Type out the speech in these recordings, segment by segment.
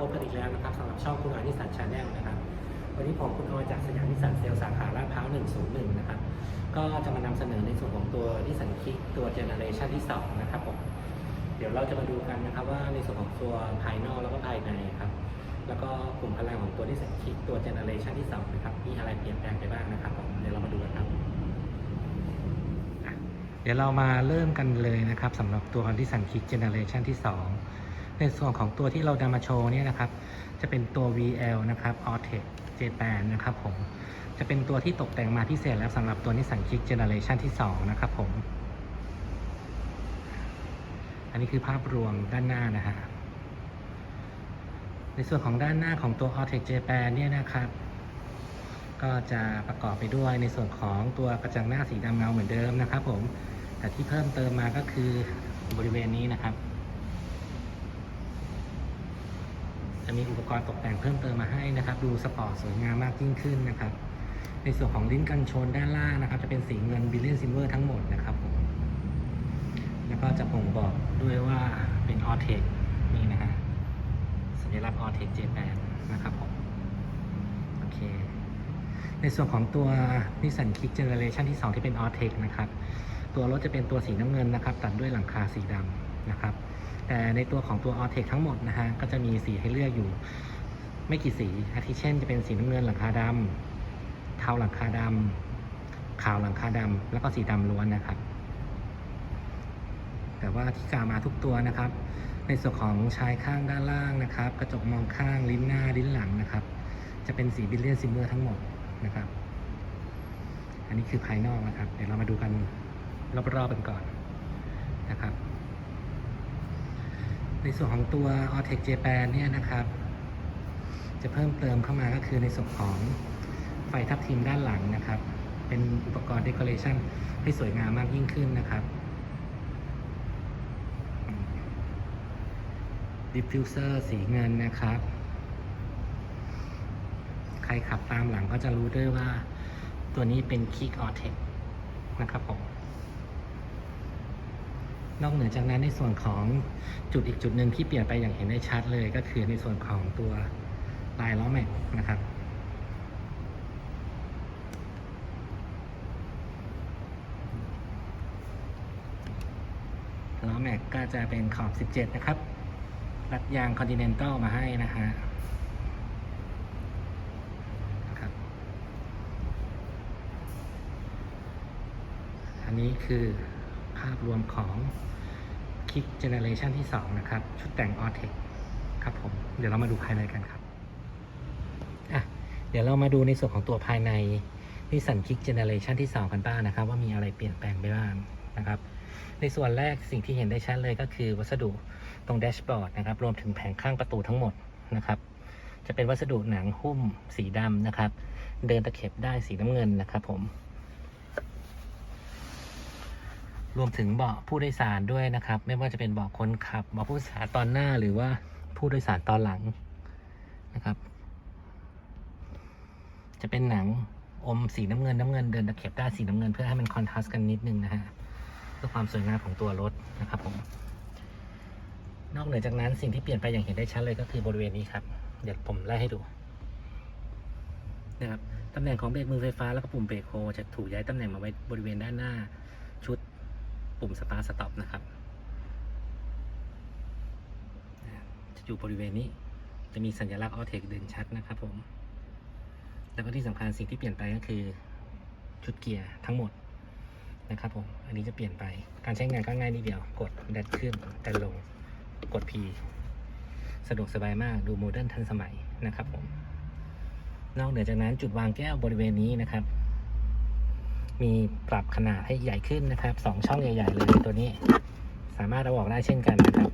พบกันอีกแล้วนะครับสำหรับช่องคุณออยนิสันชาแนลนะครับ วันนี้ผมคุณออยจากสยามนิสสันเซลล์สาขาลาดพร้าว 101 นะครับ ก็จะมานำเสนอในส่วนของตัวนิสสันคิกตัวเจเนอเรชันที่ 2 นะครับผม เดี๋ยวเราจะมาดูกันนะครับว่าในส่วนของตัวภายนอกแล้วก็ภายในครับ แล้วก็กลุ่มพลังของตัวนิสสันคิกตัวเจเนอเรชันที่ 2 นะครับ มีอะไรเปลี่ยนแปลงไปบ้างนะครับผม เดี๋ยวเรามาดูกันครับเดี๋ยวเรามาเริ่มกันเลยนะครับสำหรับตัวนิสสันคิกเจเนอเรชันที่ 2 ในส่วนของตัวที่เรานำมาโชว์เนี่ยนะครับ จะเป็นตัว VL นะครับ a u t e c J8 นะครับผม จะเป็นตัวที่ตกแต่งมาพิเศษแล้วสำหรับตัวนิสสันคิกเจเนอเรชันที่ 2 นะครับผม อันนี้คือภาพรวมด้านหน้านะฮะ ในส่วนของด้านหน้าของตัว a u t e c J8 เนี่ยนะครับก็จะประกอบไปด้วยในส่วนของตัวกระจังหน้าสีดำเงาเหมือนเดิมนะครับผม แต่ที่เพิ่มเติมมาก็คือบริเวณนี้นะครับ จะมีอุปกรณ์ตกแต่งเพิ่มเติมมาให้นะครับ ดูสปอร์ตสวยงามมากยิ่งขึ้นนะครับ ในส่วนของลิ้นกันชนด้านล่างนะครับ จะเป็นสีเงินบิลเลียนซิลเวอร์ทั้งหมดนะครับผมแล้วก็จะบ่งบอกด้วยว่าเป็นออเทคนี่นะฮะสัญลักษณ์ออเทค J8 นะครับผมโอเค ในส่วนของตัว Nissan Kick Generation ที่ 2 ที่เป็น a u t e c นะครับ ตัวรถจะเป็นตัวสีน้ำเงินนะครับ ตัดด้วยหลังคาสีดำ นะครับ แต่ในตัวของตัว a u t e c ทั้งหมดนะฮะก็จะมีสีให้เลือกอยู่ ไม่กี่สีอาทิเช่น จะเป็นสีน้ำเงินหลังคาดำเทาหลังคาดำขาวหลังคาดำแล้วก็สีดำล้วนนะครับ แต่ว่าที่กล่าวมาทุกตัวนะครับ ในส่วนของชายข้างด้านล่างนะครับ กระจกมองข้างลิ้นหน้าลิ้นหลังนะครับ จะเป็นสีบิลเลียนซิมเมอร์ทั้งหมดนะครับ อันนี้คือภายนอกนะครับ เดี๋ยวเรามาดูกันรอบๆกันก่อนนะครับ ในส่วนของตัว a u t e c Japan เนี่ยนะครับ จะเพิ่มเติมเข้ามาก็คือในส่วนของไฟทับทิมด้านหลังนะครับ เป็นอุปกรณ์เดคอเรชันให้สวยงามมากยิ่งขึ้นนะครับดิฟฟิวเซอร์สีเงินนะครับ ใครขับตามหลังก็จะรู้ด้วยว่าตัวนี้เป็น Kick o r t e c นะครับผม นอกเหนือจากนั้นในส่วนของจุดอีกจุดหนึ่งที่เปลี่ยนไปอย่างเห็นได้ชัดเลย ก็คือในส่วนของตัวลายล้อแม็กนะครับล้อแม็กก็จะเป็นขอบ 17 นะครับ รัดยาง Continental มาให้นะฮะอันนี้คือ ภาพรวมของ Kick Generation ที่ 2 นะครับ ชุดแต่ง a u t e c ครับผม เดี๋ยวเรามาดูภายในกันครับอะเดี๋ยวเรามาดูในส่วนของตัวภายใน Nissan Kick Generation ที่ 2 กันบ้างนะครับ ว่ามีอะไรเปลี่ยนแปลงไปบ้างนะครับ ในส่วนแรกสิ่งที่เห็นได้ชัดเลยก็คือวัสดุตรงแดชบอร์ดนะครับ รวมถึงแผงข้างประตูทั้งหมดนะครับจะเป็นวัสดุหนังหุ้มสีดำนะครับ เดินตะเข็บได้สีน้ำเงินนะครับผม รวมถึงเบาะผู้โดยสารด้วยนะครับ ไม่ว่าจะเป็นเบาะคนขับเบาะผู้โดยสารตอนหน้าหรือว่าผู้โดยสารตอนหลังนะครับ จะเป็นหนังอมสีน้ำเงินน้ำเงินเดินตะเข็บด้าสีน้ำเงินเพื่อให้มันคอนทราสต์กันนิดนึงนะฮะเพื่อความสวยงามของตัวรถนะครับผมนอกเหนือจากนั้นสิ่งที่เปลี่ยนไปอย่างเห็นได้ชัดเลยก็คือบริเวณนี้ครับ เดี๋ยวผมไล่ให้ดูนะครับตำแหน่งของเบรกมือไฟฟ้าแล้วก็ปุ่มเบรกโฮจะถูกย้ายตำแหน่งมาไว้บริเวณด้านหน้าชุด ปุ่มสตาร์สต็อปนะครับ จะอยู่บริเวณนี้ จะมีสัญลักษณ์ออเทคเด่นชัดนะครับผม แล้วก็ที่สำคัญสิ่งที่เปลี่ยนไปก็คือชุดเกียร์ทั้งหมดนะครับผม อันนี้จะเปลี่ยนไป การใช้งานก็ง่ายนิดเดียว กดดันขึ้น ดันลง กด P สะดวกสบายมาก ดูโมเดิร์นทันสมัยนะครับผม นอกเหนือจากนั้นจุดวางแก้วบริเวณนี้นะครับ มีปรับขนาดให้ใหญ่ขึ้นนะครับสองช่องใหญ่ ๆ เลยตัวนี้ สามารถเอาออกได้เช่นกันนะครับ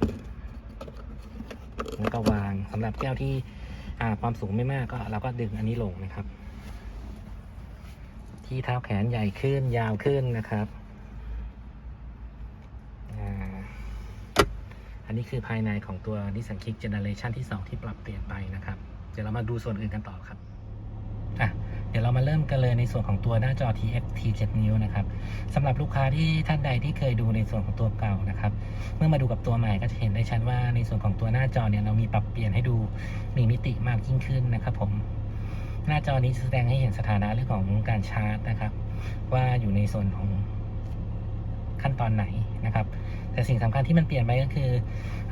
แล้วก็วางสำหรับแก้วที่ความสูงไม่มากก็เราก็ดึงอันนี้ลงนะครับ ที่เท้าแขนใหญ่ขึ้นยาวขึ้นนะครับอันนี้คือภายในของตัว Nissan Kick Generation ที่ 2 ที่ปรับเปลี่ยนไปนะครับ เดี๋ยวเรามาดูส่วนอื่นกันต่อครับอะ ดี๋ยวเรามาเริ่มกันเลยในส่วนของตัวหน้าจอ TFT 7 นิ้วนะครับสำหรับลูกค้าที่ท่านใดที่เคยดูในส่วนของตัวเก่านะครับ เมื่อมาดูกับตัวใหม่ก็จะเห็นได้ชัดว่าในส่วนของตัวหน้าจอเนี่ยเรามีปรับเปลี่ยนให้ดูมีมิติมากยิ่งขึ้นนะครับผมหน้าจอนี้แสดงให้เห็นสถานะเรื่องของการชาร์จนะครับ ว่าอยู่ในส่วนของขั้นตอนไหนนะครับ แต่สิ่งสำคัญที่มันเปลี่ยนไปก็คือ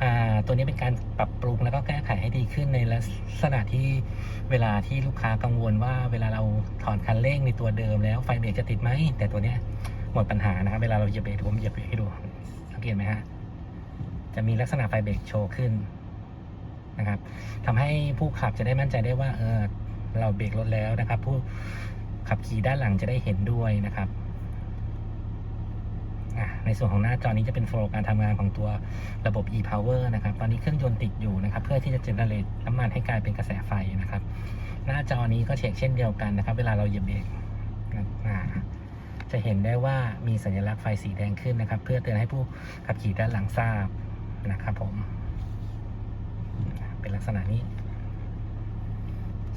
อตัวนี้เป็นการปรับปรุงแล้วก็แก้ไขให้ดีขึ้นในลักษณะที่เวลาที่ลูกค้ากังวลว่าเวลาเราถอนคันเร่งในตัวเดิมแล้วไฟเบรกจะติดไหมแต่ตัวเนี้ยหมดปัญหานะครับเวลาเราเหยียบเบรกผมเหยียบเบรกให้ดูสังเกตไหมฮะจะมีลักษณะไฟเบรกโชว์ขึ้นนะครับทำให้ผู้ขับจะได้มั่นใจได้ว่าเออเราเบรกรถแล้วนะครับ ผู้ขับขี่ด้านหลังจะได้เห็นด้วยนะครับ ในส่วนของหน้าจอนี้จะเป็นโฟล์การทำงานของตัวระบบ e-power นะครับ ตอนนี้เครื่องยนต์ติดอยู่นะครับ เพื่อที่จะเจเนเรตน้ำมันให้กลายเป็นกระแสไฟนะครับ หน้าจอนี้ก็เช็คเช่นเดียวกันนะครับ เวลาเราเหยียบเบรกจะเห็นได้ว่ามีสัญลักษณ์ไฟสีแดงขึ้นนะครับ เพื่อเตือนให้ผู้ขับขี่ด้านหลังทราบนะครับผม เป็นลักษณะนี้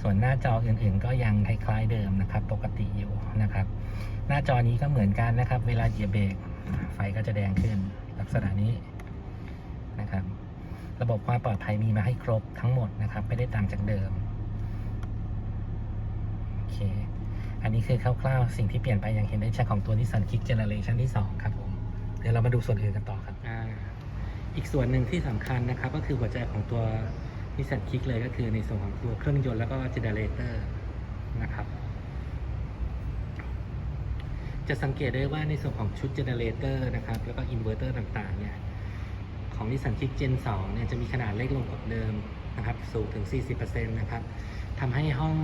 ส่วนหน้าจออื่นๆ ก็ยังคล้ายๆเดิมนะครับ ปกติอยู่นะครับ หน้าจอนี้ก็เหมือนกันนะครับ เวลาเหยียบเบรก ไฟก็จะแดงขึ้นลักษณะนี้นะครับ ระบบความปลอดภัยมีมาให้ครบทั้งหมดนะครับ ไม่ได้ต่างจากเดิมโอเค อันนี้คือคร่าวๆสิ่งที่เปลี่ยนไปอย่างเห็นได้ชัดของตัว Nissan Kick Generation ที่ 2 ครับผมเดี๋ยวเรามาดูส่วนอื่นกันต่อครับออีกส่วนหนึ่งที่สำคัญนะครับ ก็คือหัวใจของตัว Nissan Kick เลยก็คือในส่วนของตัวเครื่องยนต์แล้วก็ generator นะครับ จะสังเกตได้ว่าในส่วนของชุดเจเนเรเตอร์นะครับ แล้วก็อินเวอร์เตอร์ต่างๆเนี่ยของ Nissan Kick Gen 2เนี่ยจะมีขนาดเล็กลงกว่าเดิมนะครับสูงถึง 40%นะครับทำให้ห้อง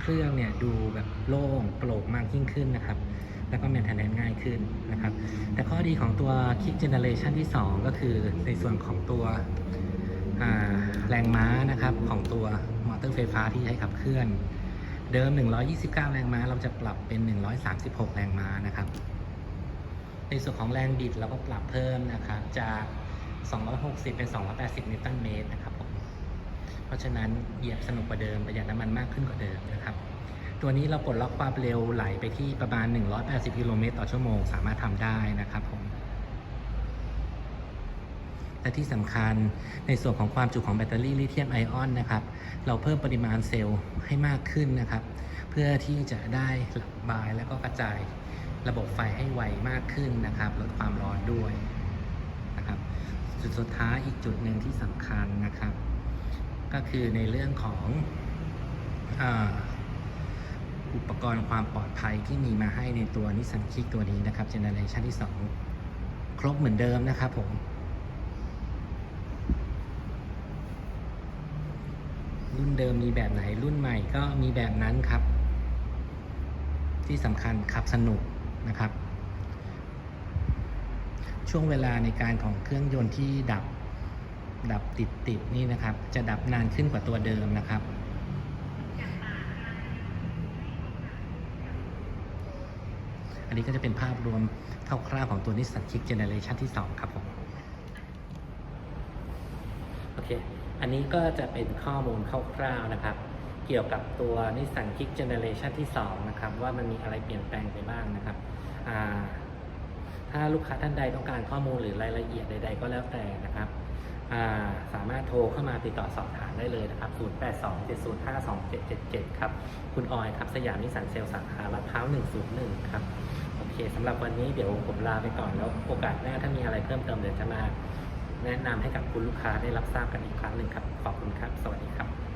เครื่องเนี่ยดูแบบโล่งโปร่งมากยิ่งขึ้นนะครับ แล้วก็แมนเทนแนนง่ายขึ้นนะครับ แต่ข้อดีของตัว Kick Generation ที่ 2 ก็คือในส่วนของตัวแรงม้านะครับของตัวมอเตอร์ไฟฟ้าที่ใช้ขับเคลื่อน เดิม 129 แรงม้า เราจะปรับเป็น 136 แรงม้านะครับ ในส่วนของแรงบิดเราก็ปรับเพิ่มนะครับจาก 260 เป็น 280 นิวตันเมตรนะครับผม เพราะฉะนั้นเหยียบสนุกกว่าเดิมประหยัดน้ำมันมากขึ้นกว่าเดิมนะครับ ตัวนี้เราปลดล็อกความเร็วไหลไปที่ประมาณ 180 กิโลเมตรต่อชั่วโมง สามารถทำได้นะครับผม และที่สำคัญในส่วนของความจุของแบตเตอรี่ลิเธียมไอออนนะครับ เราเพิ่มปริมาณเซลล์ให้มากขึ้นนะครับ เพื่อที่จะได้ระบายแล้วก็กระจายระบบไฟให้ไวมากขึ้นนะครับลดความร้อนด้วยนะครับจุดสุดท้ายอีกจุดหนึ่งที่สำคัญนะครับ ก็คือในเรื่องของอุปกรณ์ความปลอดภัยที่มีมาให้ในตัวนิสสันคิกตัวนี้นะครับเจเนอเรชันที่ 2 ครบเหมือนเดิมนะครับผม รุ่นเดิมมีแบบไหนรุ่นใหม่ก็มีแบบนั้นครับ ที่สำคัญขับสนุกนะครับ ช่วงเวลาในการของเครื่องยนต์ที่ดับดับติดติดนี่นะครับ จะดับนานขึ้นกว่าตัวเดิมนะครับ อันนี้ก็จะเป็นภาพรวมคร่าวๆของตัว Nissan Kick Generation ที่ 2 ครับผม โอเค อันนี้ก็จะเป็นข้อมูลคร่าวๆนะครับ เกี่ยวกับตัว Nissan Kick Generation ที่2นะครับว่ามันมีอะไรเปลี่ยนแปลงไปบ้างนะครับถ้าลูกค้าท่านใดต้องการข้อมูลหรือรายละเอียดใด ๆ ก็แล้วแต่นะครับาสามารถโทรเข้ามาติดต่อสอบถามได้เลยนะครับ 0827052777 ครับ คุณออยครับ สยามนิสสันเซลล์สาขาลาดพร้าว 101 ครับ โอเคสำหรับวันนี้เดี๋ยวผมลาไปก่อนแล้วโอกาสหน้าถ้ามีอะไรเพิ่มเติมเดี๋ยวจะมา แนะนำให้กับคุณลูกค้าได้รับทราบกันอีกครั้งหนึ่งครับ ขอบคุณครับ สวัสดีครับ